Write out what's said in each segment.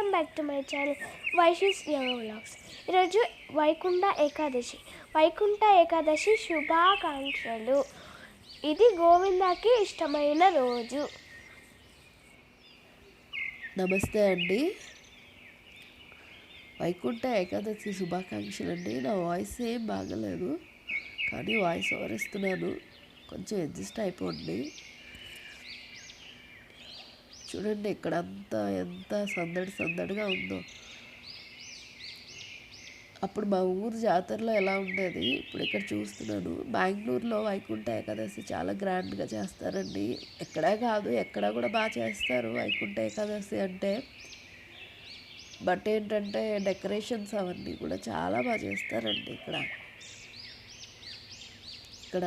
Welcome back to my channel Vaishi's yoga vlogs. ఈరోజు వైకుంఠ ఏకాదశి. వైకుంఠ ఏకాదశి శుభాకాంక్షలు. ఇది గోవిందాకి ఇష్టమైన రోజు. నమస్తే అండి. వైకుంఠ ఏకాదశి శుభాకాంక్షలు అండి. నా వాయిస్ ఏం బాగలేదు కానీ వాయిస్ ఓవర్ ఇస్తున్నాను. కొంచెం అడ్జస్ట్ అయిపోండి. చూడండి ఇక్కడ అంతా ఎంత సందడి సందడిగా ఉందో. అప్పుడు మా ఊరు జాతరలో ఎలా ఉండేది? ఇప్పుడు ఇక్కడ చూస్తున్నాను. బెంగళూరులో వైకుంఠ ఏకాదశి చాలా గ్రాండ్గా చేస్తారండి. ఎక్కడే కాదు ఎక్కడ కూడా బాగా చేస్తారు వైకుంఠ ఏకాదశి అంటే. బట్ ఏంటంటే డెకరేషన్స్ అవన్నీ కూడా చాలా బాగా చేస్తారండి ఇక్కడ. ఇక్కడ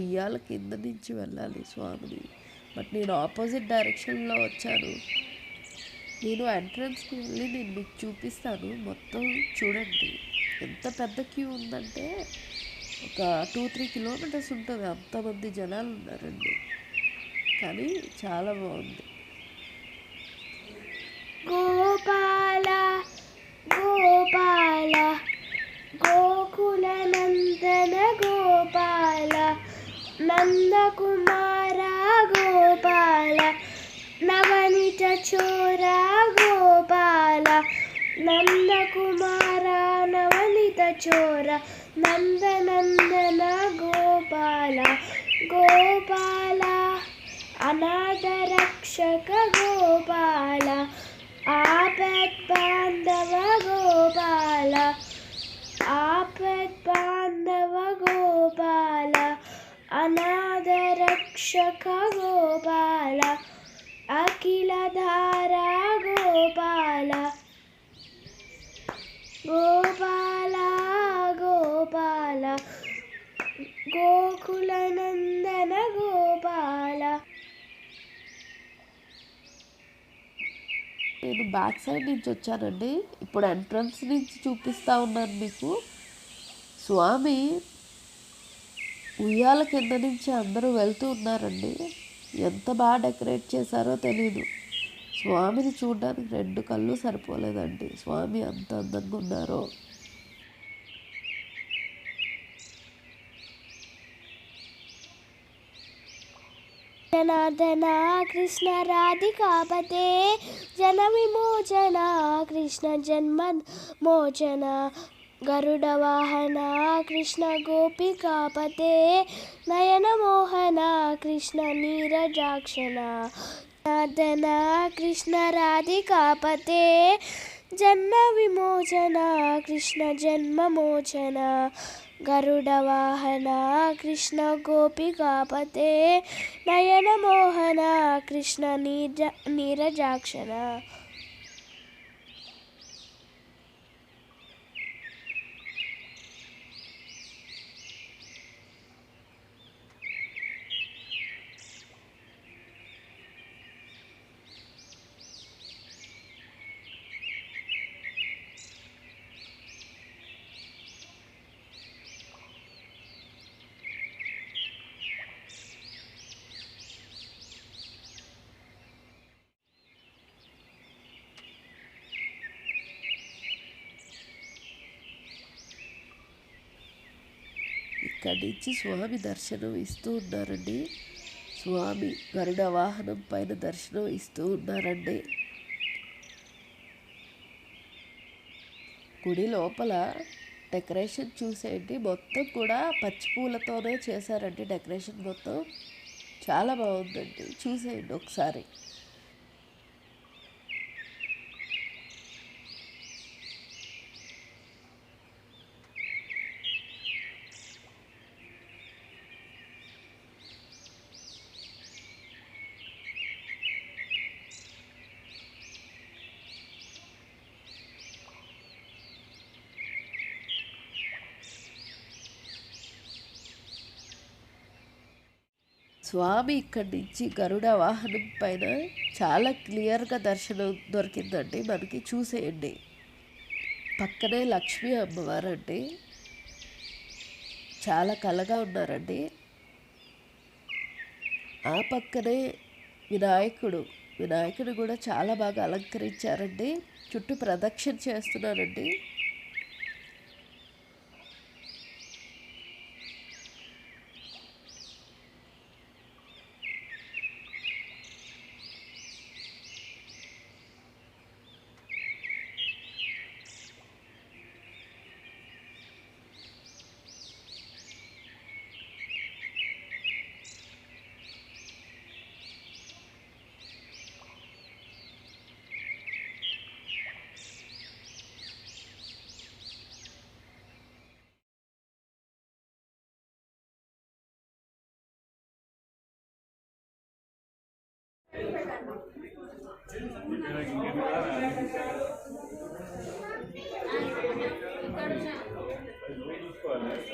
ఉయ్యాల కింద నుంచి వెళ్ళాలి స్వామిని. బట్ నేను ఆపోజిట్ డైరెక్షన్లో వచ్చాను. నేను ఎంట్రన్స్కి వెళ్ళి నేను మీకు చూపిస్తాను. మొత్తం చూడండి. ఎంత పెద్ద క్యూ ఉందంటే ఒక టూ త్రీ కిలోమీటర్స్ ఉంటుంది. అంతమంది జనాలు ఉన్నారండి. కానీ చాలా బాగుంది. గోపాల గోపాల గోకుల నందన నందకుమార గోపాల నవనిత చోర గోపాల నందకుమార నవనిత చోర నందనందన గోపాల గోపాల అనాథ రక్షక గోపాల ఆపద్బాంధవ గో ఆపద్బాంధవ గోపాల అనాథ రక్షక గోపాల అఖిలధారా గోపాల గోపాల గోపాల గోకులనందన గోపాల నేను బ్యాక్ సైడ్ నుంచి వచ్చానండి. ఇప్పుడు ఎంట్రన్స్ నుంచి చూపిస్తా ఉన్నాను మీకు. స్వామి ఉయ్యాల కింద నుంచి అందరూ వెళ్తూ ఉన్నారండి. ఎంత బాగా డెకరేట్ చేశారో తెలియదు స్వామిని చూడడానికి రెండు కళ్ళు సరిపోలేదండి. స్వామి అంత అందంగా ఉన్నారో. జనార్దన కృష్ణ రాధికాపతే జన విమోచన కృష్ణ జన్మ మోచన గరుడ వాహన కృష్ణ గోపికాపతే నయన మోహన కృష్ణ నీరజాక్షణ నాదన కృష్ణ రాధికాపతే జన్మ విమోచన కృష్ణ జన్మ మోచన గరుడ వాహన కృష్ణ గోపికాపతే నయన మోహన కృష్ణ నీర నీరజాక్షణ ఇక్కడి నుంచి స్వామి దర్శనం ఇస్తూ ఉన్నారండి. స్వామి గరుడ వాహనం పైన దర్శనం ఇస్తూ ఉన్నారండి. గుడి లోపల డెకరేషన్ చూసేయండి. మొత్తం కూడా పచ్చి పూలతోనే చేశారండి డెకరేషన్ మొత్తం. చాలా బాగుందండి. చూసేయండి ఒకసారి. స్వామి ఇక్కడి నుంచి గరుడ వాహనం పైన చాలా క్లియర్గా దర్శనం దొరికిందండి. మనకి చూసేయండి. పక్కనే లక్ష్మీ అమ్మవారు అండి చాలా కలగా ఉన్నారండి. ఆ పక్కనే వినాయకుడు వినాయకుడు కూడా చాలా బాగా అలంకరించారండి. చుట్టూ ప్రదక్షిణ చేస్తున్నారండి. చూసుకోవాలి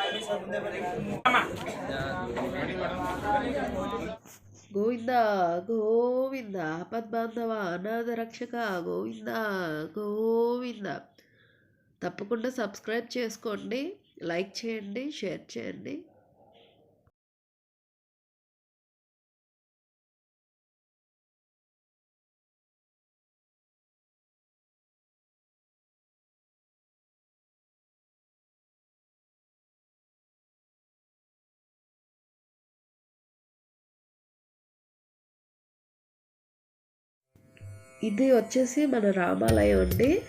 గోవింద గోవింద ఆపద్బాంధవ అనాథ రక్షక గోవింద గోవింద. తప్పకుండా సబ్స్క్రైబ్ చేసుకోండి లైక్ చేయండి షేర్ చేయండి. ఇది వచ్చేసి మన రామాలయం అండి.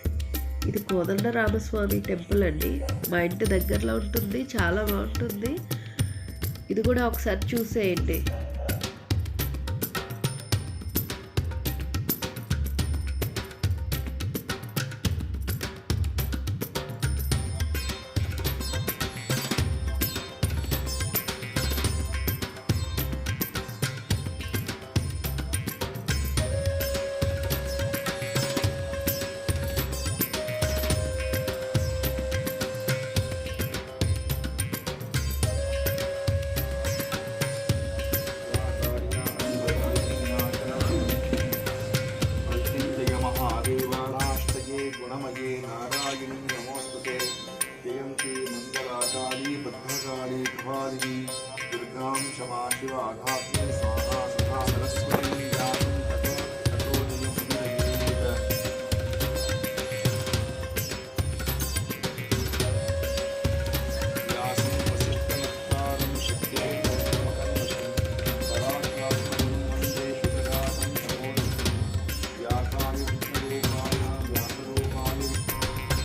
ఇది కోదండ రామస్వామి టెంపుల్ అండి. మా ఇంటి దగ్గరలో ఉంటుంది చాలా బాగుంటుంది. ఇది కూడా ఒకసారి చూసేయండి.